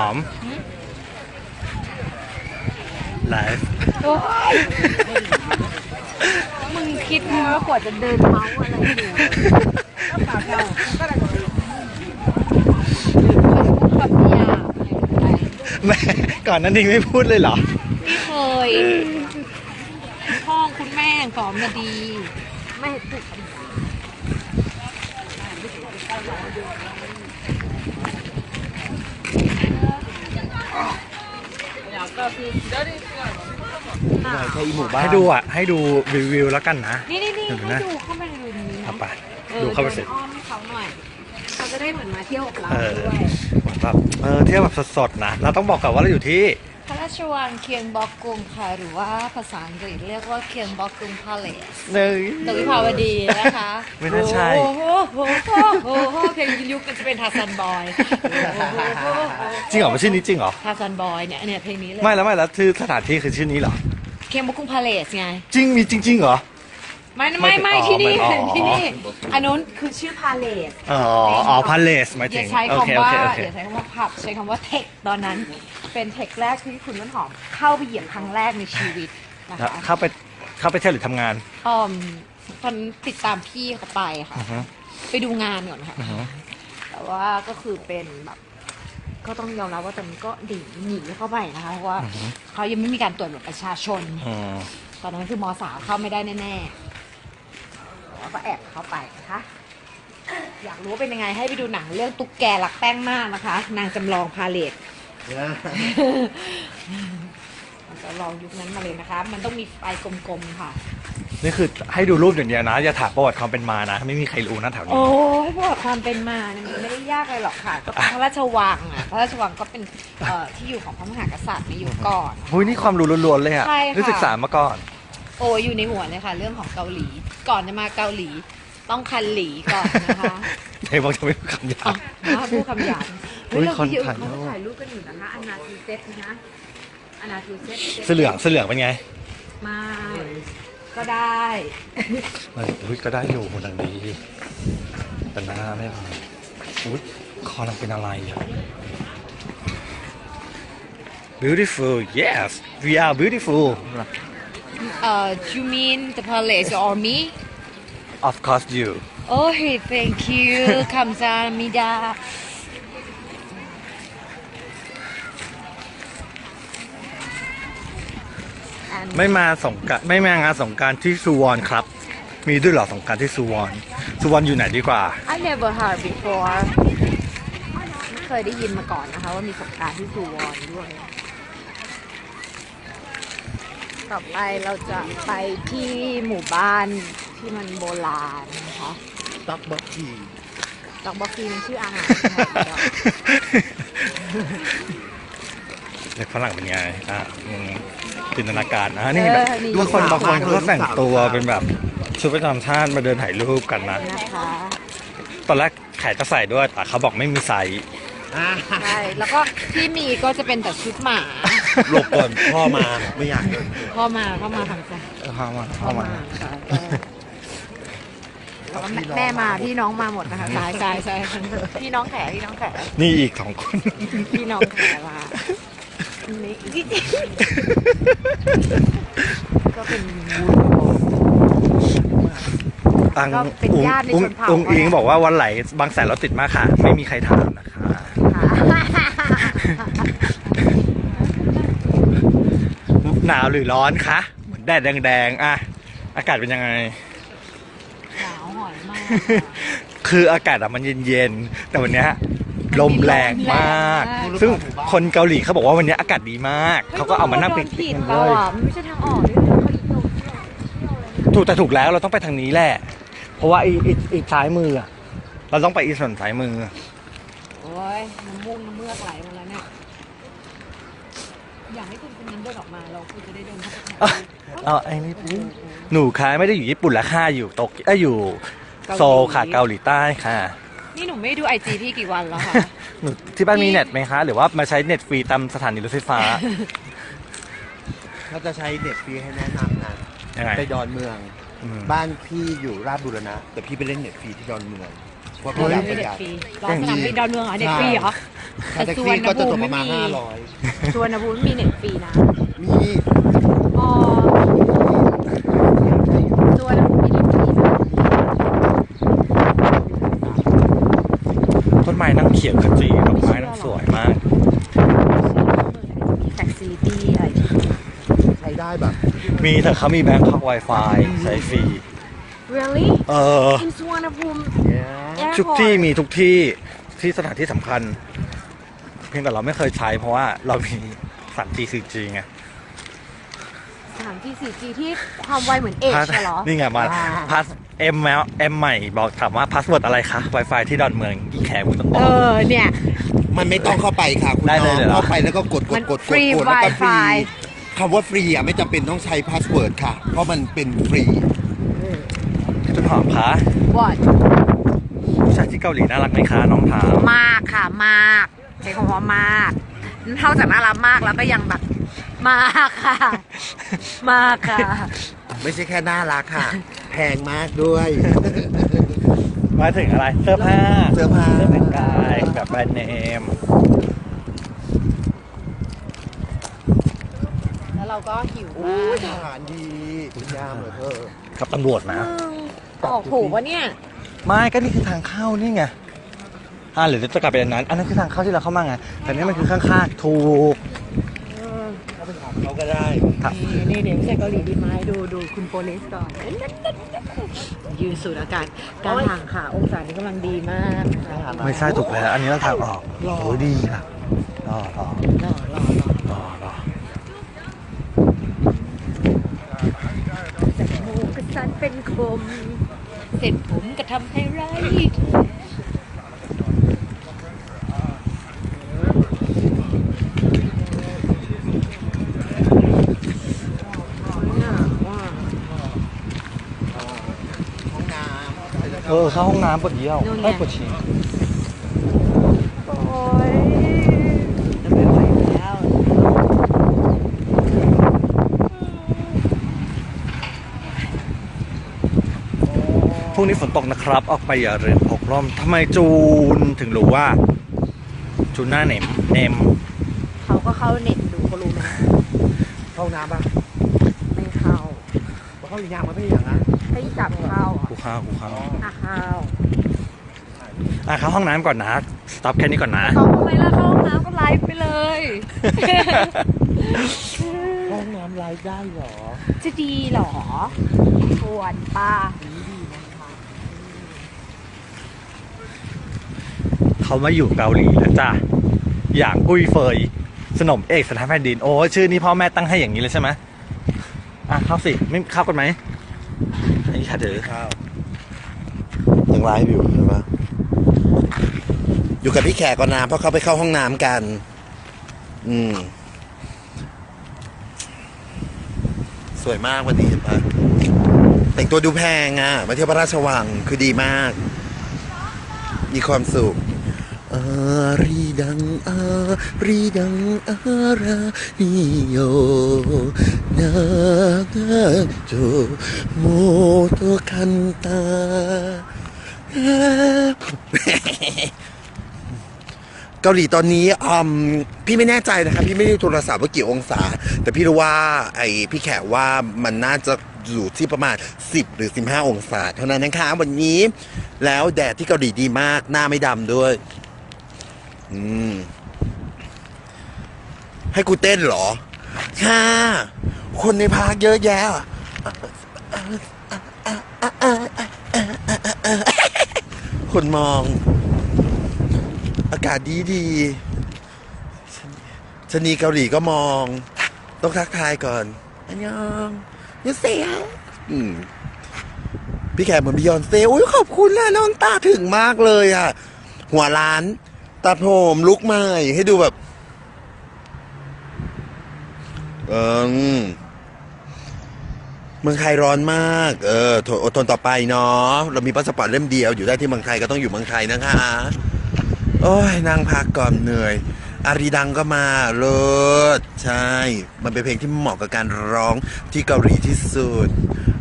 อมไลฟ์โอ๊ยมึงคิดมึงว่ากว่าจะเดินเมาส์อะไรอยู่แบบเนี้ยแม่ก่อนนั้นดิงไม่พูดเลยเหรอ ไม่เคยพ่อคุณแม่สอนมาดี ไม่ถูก ใช่หมู่บ้านให้ดูอะ ให้ดูรีวิวแล้วกันนะ นี่นี่นี่เห็นไหมให้นะ ดูเข้าไปในรูนี้เอานะไปออดูเข้าไปเสร็จ ดินอ้อมให้เขาหน่อยเขาจะได้เหมือนมาเที่ยวกับเราเออด้วยเหมือนแบบเออเที่ยวแบบสดๆนะ เราต้องบอกก่อนว่าเราอยู่ที่ พระราชวังเคียงบอกกรุงค่ะหรือว่าภาษาอังกฤษเรียกว่าเคียงบอกกรุงพาเลสหนึ่งตึกวิภาวดีนะคะไม่น่าใช่ โอ้โหโอ้โหโอ้โหเพลงยุคมันจะเป็นทาซันบอยจริงเหรอมันชื่อนี้จริงเหรอ ทาซันบอยเนี่ยเนี่ยเพลงนี้เลย ไม่แล้วไม่แล้วคือสถานที่คือชื่อนี้เหรอ เคียงบอกกรุงพาเลสไง จริงมีจริงๆเหรอ ไม่ไม่ไม่ที่นี่ไม่อ๋อ ที่นี่อันนู้นคือชื่อพาเลสอ๋ออ๋อพาเลสหมายอถึย่างใช้โอเคคำโอว่าเคโอเค อย่าใช้คำว่าผับใช้คำว่าเทคตอนนั้นเป็นเทคแรกที่คุณต้นหอมเข้าไปเหยียบครั้งแรกในชีวิตนะแล้วคะ เข้าไปเข้าไปเที่ยวหรือทำงานอืมตอนติดตามพี่เขาไปค่ะ อือฮึไปดูงานก่อนค่ะอือฮึแต่ว่าก็คือเป็นแบบ ก็ต้องยอมรับว่าตอนนี้ก็ดิ่งหนีเข้าไปนะคะเพราะว่าเขายังไม่มีการตรวจบัตรประชาชน อืมตอนนั้นคือมสามเข้าไม่ได้แน่ๆแล้วก็แอบเข้าไปนะคะ อยากรู้ว่าเป็นยังไงให้ไปดูหนังเรื่องตุ๊กแกรักแป้งมากนะคะ นางจำลองพาเลทมันจะลองยุคนั้นมาเลยนะคะ มันต้องมีไฟกลมๆค่ะ นี่คือให้ดูรูปอย่างเดียวนะ อย่าถามประวัติความเป็นมานะ ไม่มีใครรู้นะแถวนี้ โอ้ยประวัติความเป็นมาเนี่ยมันไม่ได้ยากเลยหรอกค่ะ ก็เป็นพระราชวังอะพระราชวังก็เป็นเอ่อที่อยู่ของพระมหากษัตริย์ในยุคก่อน หุ้ยนี่ความรู้ล้วนๆเลยอะใช่ค่ะ นี่ศึกษามาก่อน โอ้ยอยู่ในหัวเลยค่ะ เรื่องของเกาหลี ก่อนจะมาเกาหลี ต้องคันหลีก่อนนะคะเดี๋ยวบอกจะไม่พูดคำหยาอ๋บอมาพูดคำหยาบอุ๊เฮ้ยยเราคนที่อื่นถ่ายเขารูป ถ่ายรูปกันอยู่นะคะอนาทูเซตนะอนาทูเซตเสื้อเหลืองเสื้อเหลืองเป็นไง มาก็ ก็ได้เอุ้ยก็ได้อยู่นางดีแต่หน้าไม่พออุ้ยคอนางเป็นอะไรอ่ะ beautiful yes we are beautiful. uh you mean the palace or me? Of course you. Oh, hey, thank you. คำสามิดา 다. ไม่มาสงกรารไม่มางานสงกรารที่สุวรรณครับ มีด้วยเหรอสงกรารที่สุวรรณสุวรรณอยู่ไหนดีกว่า I never heard before ไม่เคยได้ยินมาก่อนนะคะ ว่ามีสงกรารที่สุวรรณด้วย ต่อไปเราจะไปที่หมู่บ้านที่มันโบราณนะคะตักบักกี้ดอกบอกกีมันชื่ออาหารค่ะเด็กฝรั่งเป็นไงอะมึง จินตนาการนะนี่แบบเออนี่บางคนบางคนเขาก็แต่งตัวเป็นแบบชุดประจำชาติมาเดินถ่ายรูปกันนะนะคะตอนแรกแขกจะใส่ด้วยแต่เขาบอกไม่มีไซส์ใช่แล้วก็ที่มีก็จะเป็นแต่ชุดหมาหลบก่อนพ่อมาไม่อยากเดินพ่อมาพ่อมาทางใจเข้ามาพ่อเข้ามามาค่ะแล้วก็แม่แม่มาพี่น้องมาหมดนะคะสายสายสายพี่น้องแขกพี่น้องแขกนี่อีกสองคน พี่น้องแขกมานี่ ก็เป็นวุ้น ตังก็เป็นอุ้งญาติในอุ้งชนเผ่า อุ้งอิงอะบอกว่าวันไหลบางแสนรถติดมากค่ะ ไม่มีใครถามนะคะค่ะหนาวหรือร้อนคะเหมือนแดดแดงๆอะอากาศเป็นยังไง หนาวหอยมาก คืออากาศอะมันเย็นๆ แต่วันเนี้ย ลมแรงมากลมแรงมาก ซึ่งคนเกาหลีเขาบอกว่าวันเนี้ยอากาศดีมาก เขาก็เอามานั่งเฮ้ปิยกโดนิกกันเลยผิดเราอะมันไม่ใช่ทางออกด้วยนะเขาอีกโดนเที่ยวเที่ยวเลยนะถูกแต่ถูกแล้วเราต้องไปทางนี้แหละ เพราะว่าอีอีอีซ้ายมืออะเราต้องไปอีส่วนซ้ายมือ โอ้ยน้ำมูกน้ำเมือกไหลหมดแล้วเนี่ยอยากให้คุณคนนั้นเดินออกมาเราคุณจะได้เดินเข้าไปแทนเอาไอ้นี่ปุ๊บหนูคะไม่ได้อยู่ญี่ปุ่นละค่ะอยู่โตเกียวเอ้ยอยู่โซลค่ะเกาหลีใต้ค่ะ นี่หนูไม่ได้ดูไอจีพี่กี่วันแล้วค่ะหนูที่บ้านมีเน็ตไหมคะ หรือว่ามาใช้เน็ตฟรีตามสถานีรถไฟฟ้าถ้าจะใช้เน็ตฟรีให้แนะนำนะยังไง ไปดอนเมือง อืม บ้านพี่อยู่ราชบุรณะ แต่พี่ไปเล่นเน็ตฟรีที่ดอนเมืองว่าเฮ้พี่ย อยากปเด็ระหกยัดฟรีรอสนามบินดอนเมืองเหรอเด็กฟรีเหรอค่าแท็กซี่ก็จะตกประมาณแต่ห้าสุวรรณภูมิร้อยชวนภูมิมีเน็ตฟรีนะ มี อ๋อชวนภูมิมีเน็ตฟรีนะ ต้นไม้นั่ง เขียวขจีดอกไม้นั่งสวยมาก แท็กซี่ตี้อะไรใช้ได้แบบ มีแต่เขามีแบงค์พัก Wi-Fi ใช้ฟรี really เออ in สุวรรณภูมิทุกที่มีทุกที่ที่สถานที่สำคัญ เพียงแต่เราไม่เคยใช้เพราะว่าเรามีสัน G4G ไงสถานที่ 4G ที่ความไวเหมือนเอชพาสเหรอ นี่ไงมาพาส เอ็มแล้วเอ็มใหม่บอกถามว่าพาสเวิร์ดอะไรคะ Wi-Fi ที่ดอนเมืองอีแขกมึงต้องบเออก อเนี่ย มันไม่ต้องเข้าไปค่ะคุณได้น้เลอยงเหรอ เข้าไปแล้วก็กดกมัดนกดกด free กดแล้วก็ฟรี Wi-Fi คำว่าฟรีอะไม่จำเป็นต้องใช้พาสเวิร์ดค่ะ เพราะมันเป็นฟรี จุดหอมคะ what ผู้ชายที่เกาหลีน่ารักไหมคะน้องถามมากค่ะมากใช้คำว่ามากเท่าจากน่ารักมากแล้วก็ยังแบบมากค่ะ มากค่ะ ไม่ใช่แค่น่ารักค่ะแพงมากด้วย มาถึงอะไร เสื้อผ้าเสื้อผ้า เสื้อแต่งกายแบบแบรนด์เนม แล้วเราก็หิวโอ้มายกอาหารดีคุณยามเหรอเธอกับตำรวจนะ ออกถูกปะเนี่ย ไม่ก็นี่คือทางเข้านี่ไง อ่าหรือจะกลับไปอันนั้น อันนั้นคือทางเข้าที่เราเข้ามาไง แต่นี่มันคือข้างๆ ถูก เขาเป็นของเขาก็ได้ครับนี่นี่เดี๋ยวใส่เกาหลีดีไหมดูดูคุณโปลิสก่อน ยืนสูดอากาศการห่างขาองศานี้กำลังดีมากนะคะไม่ใช่ถูกแล้ว อันนี้เราทางออกโอ้ยดีค่ะรอรอรอรอรอรอรอจมูกกระสันเป็นคม เสร็จผมก็ทำให้ไรน่าว่า ห้องน้ เออเข้าห้องน้ำปวดเยี่ยวนู่นไงไม่ปวดฉี่โอ้ยจะไม่ไหวแล้วพรุ่งนี้ฝนตกนะครับ ออกไปอย่าลืมพกร่มทำไมจูนถึงรู้ว่า จูนหน้าเนมเนมเขาก็เข้าเน็ตดูก็รู้ไหมำเข้าน้ำป่ะไม่เข้าเข้าหรือยังมันไม่อย่างนั้นให้จับเข้ากูเข้ากูเข้าอะเข้าอะเข้าห้องน้ำก่อนนะสต็อปแค่นี้ก่อนนะเขาทำไมล่ะเข้าห้องน้ำก็ไลฟ์ไปเลย ห้องน้ำไลฟ์ได้เหรอจะดีเหรอควรป้าเขามาอยู่เกาหลีแล้วจ้ะ อย่างกุ้ยเฟย สนมเอกสถานแผ่นดิน โอ้ชื่อนี้พ่อแม่ตั้งให้อย่างนี้เลยใช่ไหมอะเข้าสิ ไม่เข้ากันไหมไอ้ค่ะเดือข้าวยัง ไลฟ์อยู่ใช่ปะอยู่กับพี่แขกก่อนนะเพราะเขาไปเข้าห้องน้ำกัน อืม สวยมากวันนี้เห็นปะแต่งตัวดูแพงอะมาเที่ยวพระราชวังคือดีมาก มีความสุขอารีดังอารีดังอารานิโยนากาโจโมโตคันตา เกาหลีตอนนี้อืมพี่ไม่แน่ใจนะครับพี่ไม่ได้โทรศัพท์ว่ากี่องศา แต่พี่รู้ว่า ไอพี่แขกว่ามันน่าจะอยู่ที่ประมาณ 10 หรือ 15 องศา เท่านั้นนะคะวันนี้ แล้วแดดที่เกาหลีดีมาก หน้าไม่ดำด้วย อืม ให้กูเต้นเหรอ ค่ะ คนในพาร์คเยอะแยะ คนมอง อากาศดีดีชะนีเกาหลีก็มอง ต้องทักทายก่อน อันยองยูเซียอืมพี่แขกเหมือนบิยอนเซ่อุ้ยขอบคุณนะน้องตาถึงมากเลยอะ หัวร้านตัดผมลุกใหม่ให้ดูแบบ เออ มืองไทยร้อนมาก เออทนอดทนต่อไปเนาะ เรามีพาสปอร์ตเล่มเดียว อยู่ได้ที่เมืองไทยก็ต้องอยู่เมืองไทยนะคะ โอ้ยนั่งพักก่อนเหนื่อย อารีดังก็มาเลิศใช่ มันเป็นเพลงที่เหมาะกับการร้องที่เกาหลีที่สุด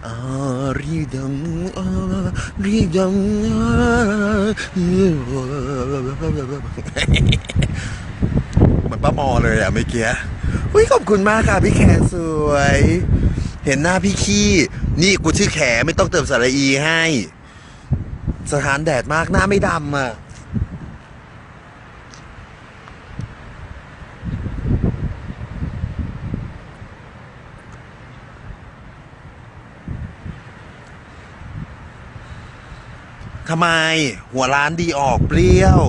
อารีดังอารีบยังเหมือนป้ามอเลยอะเมื่อกี้อุ้ยขอบคุณมากค่ะพี่แขสวย เห็นหน้าพี่ขี้ นี่กูชื่อแขไม่ต้องเติมสระอีให้ สถานแดดมากหน้าไม่ดำอะทำไมหัวร้านดีออกเปรี้ยว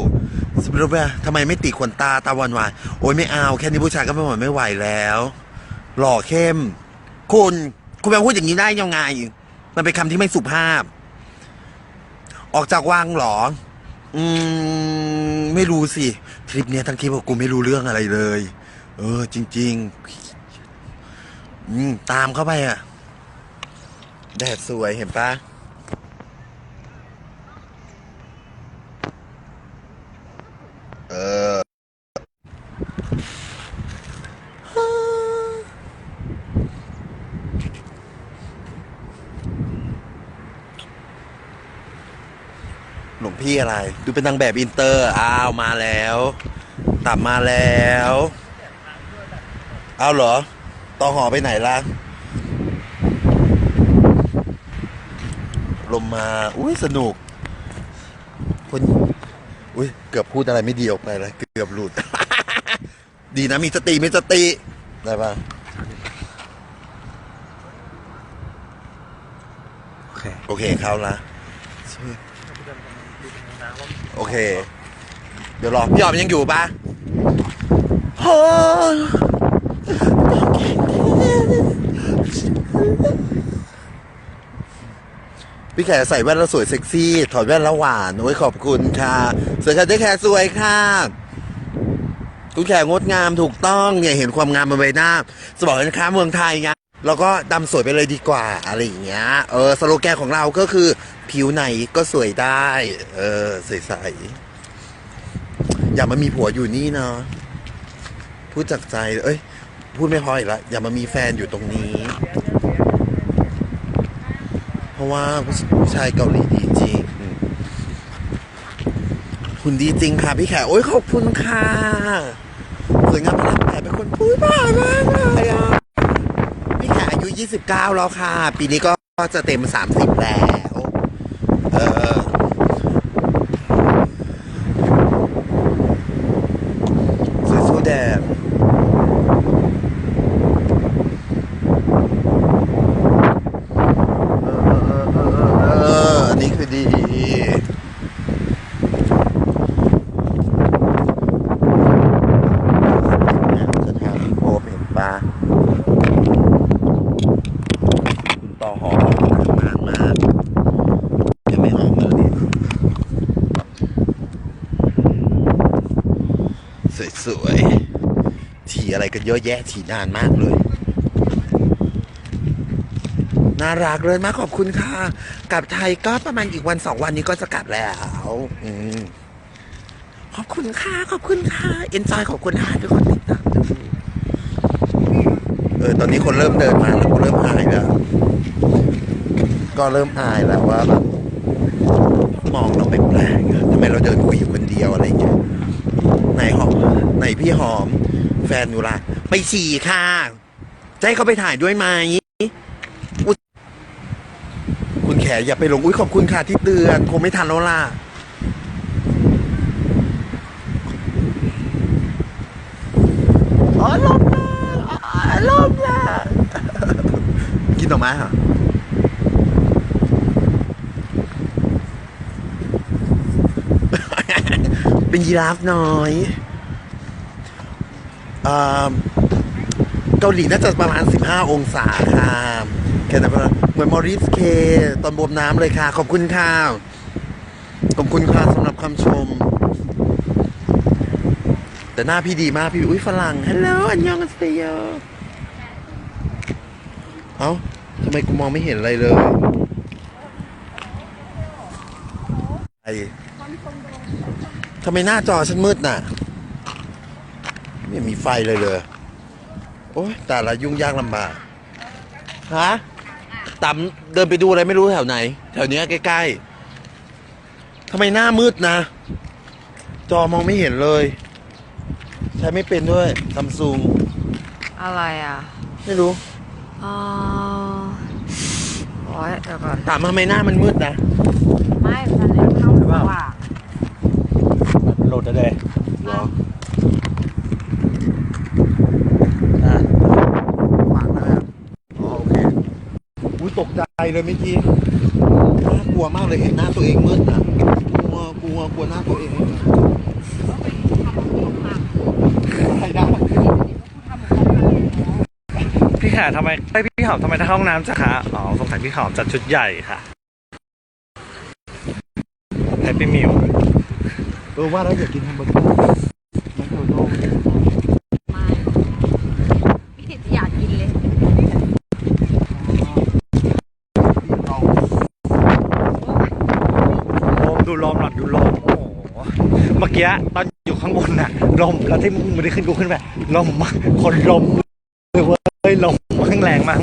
สมมติว่าทำไมไม่ติดขนตาตาหวานหวานๆโอ้ยไม่เอา แค่นี้ผู้ชายก็ไม่ไหวไม่ไหวแล้ว หล่อเข้ม คุณคุณไปพูดอย่างนี้ได้ยังไง มันเป็นคำที่ไม่สุภาพ ออกจากวังหรอ อืม ไม่รู้สิทริปเนี้ยทั้งทริปกูไม่รู้เรื่องอะไรเลย เออ จริง ๆ อืม ตามเข้าไปอะแดดสวยเห็นปะ ลวงพี่อะไร ดูเป็นนางแบบอินเตอร์ อ้าวมาแล้วตับมาแล้วเอาเหรอต่อหอไปไหนล่ะ ลมมา อุ้ยสนุก คน อุ้ยเกือบพูดอะไรไม่ดีออกไปแล้วเกือบหลุด ดีนะมีสติมีสติ ได้ปะโอเค โอเคเข้าละ โอเค เดี๋ยวรอพี่ออมยังอยู่ปะโอ้ยพี่แขใส่แว่นแล้วสวยเซ็กซี่ ถอดแว่นแล้วหวานโอ้ยขอบคุณค่ะสวยค่ะเจ๊แขสวยค่ะคุณแขงดงามถูกต้องเนี่ยเห็นความงามบนใบหน้า จะบอกเลยนะคะเมืองไทยไง เราก็ดำสวยไปเลยดีกว่าอะไรอย่างเงี้ย เออสโลแกนของเราก็คือผิวไหนก็สวยได้ เออใสๆอย่ามามีผัวอยู่นี่เนาะพูดจากใจ เอ้ย พูดไม่พออีกแล้วอย่ามามีแฟนอยู่ตรงนี้ เพราะว่าผู้ชายเกาหลีดีจริงคุณดีจริงค่ะพี่แขกโอ้ยขอบคุณค่ะสวยงามพลังแต่เป็นคนพูดบ้ามากเลยอะ 29 แล้วค่ะ ปีนี้ก็จะเต็ม 30 แล้ว เออ สวยสู้แดดเออเออเออเออเอออันนี้คือดี สถานโอเห็นปะ คุณต่อหอมนานมากยังไม่ออกมาเลย สวยๆฉี่อะไรกันเยอะแยะฉี่นานมากเลยน่ารักเลยมากขอบคุณค่ะ กลับไทยก็ประมาณอีกวันสองวันนี้ก็จะกลับแล้วอขอบคุณค่ะ ขอบคุณค่ะเอ็นจอยขอบคุณค่ะทุกคนติดตามดูเออตอนนี้คนเริ่มเดินมาแล้วก็เริ่มอายแล้ว ก็เริ่มอายแล้วว่าแบบมองเราแปลกๆทำไมเราเดินคุยอยู่คนเดียวอะไรอย่างเงี้ย ไหนหอมไหนพี่หอม แฟนหนูล่ะ ไปฉี่ค่ะจะให้เขาไปถ่ายด้วยไหมอุ๊ยคุณแขอย่าไปลงอุ้ยขอบคุณค่ะที่เตือนคงไม่ทันแล้วล่ะอ๋อลมนะอ๋อลมนะกินต่อไม้เหรอ เป็นยีราฟน้อยอ่าเกาหลีน่าจะประมาณ 15 องศาค่ะแค่นั้นประมาณเหมือนมอริสเค ตอนบวมน้ำเลยค่ะ ขอบคุณค่ะ ขอบคุณค่ะสำหรับคำชม แต่หน้าพี่ดีมากพี่อุ้ยฝรั่งฮัลโหลอันยองอัสเซโยเอ้าทำไมกูมองไม่เห็นอะไรเลยไอ ทำไมหน้าจอฉันมืดน่ะ ไม่มีไฟเลยเลย โอ้ยแต่ละยุ่งยากลำบาก ฮะตามเดินไปดูอะไรไม่รู้แถวไหน แถวเนี้ยใกล้ๆทำไมหน้ามืดนะ จอมองไม่เห็นเลย ใช้ไม่เป็นด้วยซัมซุงอะไรอะไม่รู้อ๋อโอ้ยเดี๋ยวก่อนถามทำไมหน้ามันมืดนะ ไม่มันแอบเข้าหรือเปล่า โหลดได้เลยเหรออะขวางแล้วอะอ๋อโอเคอุ้ยตกใจเลยเมื่อกี้น่ากลัวมากเลยเห็นหน้าตัวเองมืดนะกลัวกลัวกลัวหน้าตัวเองมืดนะอะไรได้พี่ขาทำไมไอยพี่หอมทำไมถ้าเข้าห้องน้ำจ้ะคะอ๋อสงสัยพี่หอมจัดชุดใหญ่ค่ะแฮปปี้มิว เออว่าแล้วอยากกินแฮมเบอร์เกอร์แมคโดนัลด์ไม่พี่ติดอยากกินเลยเอาโอมดูลมหลับดูลมโอ้โหเมื่อกี้ตอนอยู่ข้างบนน่ะลมแล้วที่มึงไม่ได้ขึ้นกูขึ้นไปลมคนลมเลยเว้ยลมมันแรงมาก